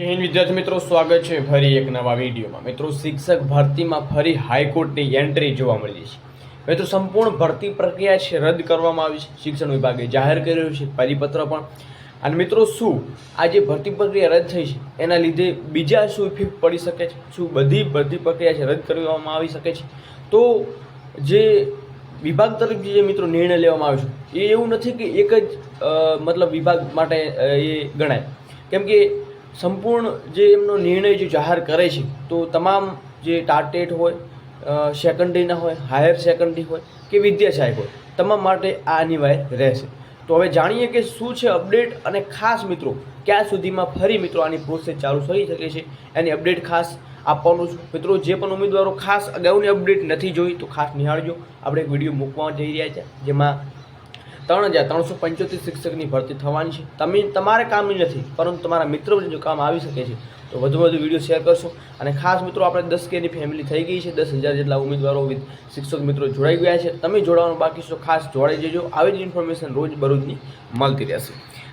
હિન્દ વિદ્યાર્થી મિત્રો, સ્વાગત છે ફરી એક નવા વિડીયોમાં. મિત્રો, શિક્ષક ભરતીમાં ફરી હાઈકોર્ટની એન્ટ્રી જોવા મળી છે. મિત્રો, સંપૂર્ણ ભરતી પ્રક્રિયા છે, રદ કરવામાં આવી છે. શિક્ષણ વિભાગે જાહેર કર્યું છે, પરિપત્ર પણ. અને મિત્રો, શું આ જે ભરતી પ્રક્રિયા રદ થઈ છે, એના લીધે બીજા શું ઇફેક્ટ પડી શકે છે? શું બધી ભરતી પ્રક્રિયા છે, રદ કરવામાં આવી શકે છે? તો જે વિભાગ તરફથી જે મિત્રો નિર્ણય લેવામાં આવ્યો છે, એ એવું નથી કે એક જ મતલબ વિભાગ માટે એ ગણાય. કેમ કે સંપૂર્ણ જે એમનો નિર્ણય જે જાહેર કરે છે, તો તમામ જે ટાર્ટેટ હોય સેકન્ડરીના હોય, હાયર સેકન્ડરી હોય કે વિદ્યા સહાયક હોય, તમામ માટે આ અનિવાર્ય રહેશે. તો હવે જાણીએ કે શું છે અપડેટ અને ખાસ મિત્રો, ક્યાં સુધીમાં ફરી મિત્રો આની પ્રોસેસ ચાલુ થઈ શકે છે, એની અપડેટ ખાસ આપવાનું છું. મિત્રો, જે પણ ઉમેદવારો ખાસ અગાઉની અપડેટ નથી જોઈ, તો ખાસ નિહાળજો. આપણે એક વીડિયો મૂકવા જઈ રહ્યા છે, જેમાં ત્રણ હજાર ત્રણસો પંચોતેર શિક્ષકની ભરતી થવાની છે. તમે, તમારે કામની નથી, પરંતુ તમારા મિત્રોને જો કામ આવી શકે છે, તો વધુ વધુ વીડિયો શેર કરશો. અને ખાસ મિત્રો, આપણે દસ કેની ફેમિલી થઈ ગઈ છે, દસ હજાર જેટલા ઉમેદવારો શિક્ષક મિત્રો જોડાઈ ગયા છે. તમે જોડાવાનું બાકી છો ખાસ જોડાઈ જજો. આવી જ ઇન્ફોર્મેશન રોજ બરોજની મળતી રહેશે.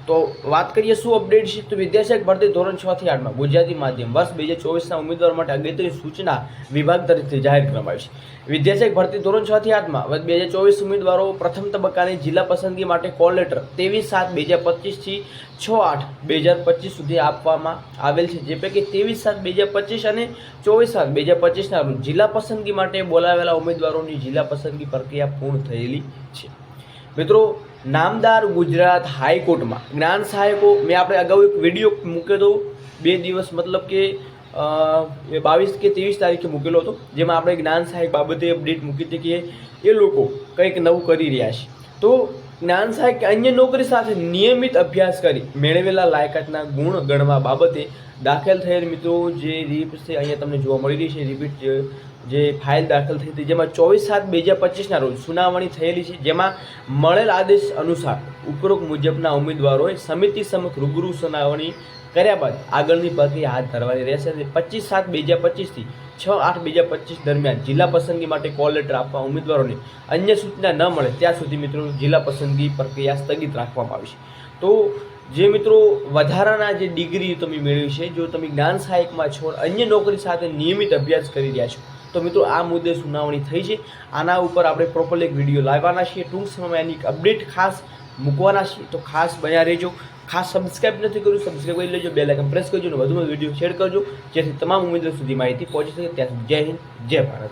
તો વાત કરીએ શું અપડેટ છે? તો વિદ્યાશાખ ભરતી ધોરણ છ થી આઠમાં ગુજરાતી માધ્યમ વર્ષ બે હજાર ચોવીસના ઉમેદવાર માટે અગત્યની સૂચના વિભાગ તરફથી જાહેર કરવામાં આવી છે. વિદ્યાશાખ ભરતી ધોરણ છ થી આઠમાં બે હજાર ચોવીસ ઉમેદવારો પ્રથમ તબક્કાની જિલ્લા પસંદગી માટે કોલ લેટર ત્રેવીસ સાત બે હજાર પચીસથી છ આઠ બે હજાર પચીસ સુધી આપવામાં આવેલ છે. જે પૈકી ત્રેવીસ સાત બે હજાર પચીસ અને ચોવીસ સાત બે હજાર પચીસના રોજ જિલ્લા પસંદગી માટે બોલાવેલા ઉમેદવારોની જિલ્લા પસંદગી પ્રક્રિયા પૂર્ણ થયેલી છે. મિત્રો નામદાર ગુજરાત હાઈકોર્ટમાં. જ્ઞાન સહાયકો, મેં આપણે અગાઉ એક વીડિયો મૂક્યો હતો. બે દિવસ મતલબ કે બાવીસ કે ત્રેવીસ તારીખે મૂકેલો હતો, જેમાં આપણે જ્ઞાન સહાયક બાબતે અપડેટ મૂકી હતી એ લોકો કંઈક નવું કરી રહ્યા છે. તો જ્ઞાન સહાયક અન્ય નોકરી સાથે નિયમિત અભ્યાસ કરી મેળવેલા લાયકાતના ગુણ ગણવા બાબતે દાખલ થયેલ મિત્રો, જે રીપ છે, અહીંયા તમને જોવા મળી રહી છે. રિપીટ જે ફાઇલ દાખલ થઈ હતી, જેમાં ચોવીસ સાત બે હજાર પચીસના રોજ સુનાવણી થયેલી છે, જેમાં મળેલ આદેશ અનુસાર ઉપરોક્ત મુજબના ઉમેદવારોએ સમિતિ સમક્ષ રૂબરૂ સુનાવણી કર્યા બાદ આગળની પ્રક્રિયા હાથ ધરવાની રહેશે. અને પચીસ સાત બે હજાર પચીસથી છ આઠ બે હજાર પચીસ દરમિયાન જિલ્લા પસંદગી માટે કોલ લેટર આપવા ઉમેદવારોને અન્ય સૂચના ન મળે, ત્યાં સુધી મિત્રો જિલ્લા પસંદગી પ્રક્રિયા સ્થગિત રાખવામાં આવી છે. તો જે મિત્રો વધારાના જે ડિગ્રી તમે મેળવી છે, જો તમે જ્ઞાન સહાયકમાં છો, અન્ય નોકરી સાથે નિયમિત અભ્યાસ કરી રહ્યા છો, તો મિત્રો આ મુદ્દે સુનાવણી થઈ છે. આના ઉપર આપણે પ્રોપરલી એક વીડિયો લાવવાના છીએ. ટૂંક સમયમાં એની અપડેટ ખાસ મૂકવાના છીએ. તો ખાસ બન્યા રહેજો. ખાસ સબસ્ક્રાઇબ નથી કર્યું સબસ્ક્રાઇબ કરી લેજો. બે લાઇકન પ્રેસ કરજો અને વધુમાં વીડિયો શેર કરજો. જેથી તમામ ઉમેદવાર સુધી માહિતી પહોંચી શકે. ત્યાં જય હિન્દ, જય ભારત.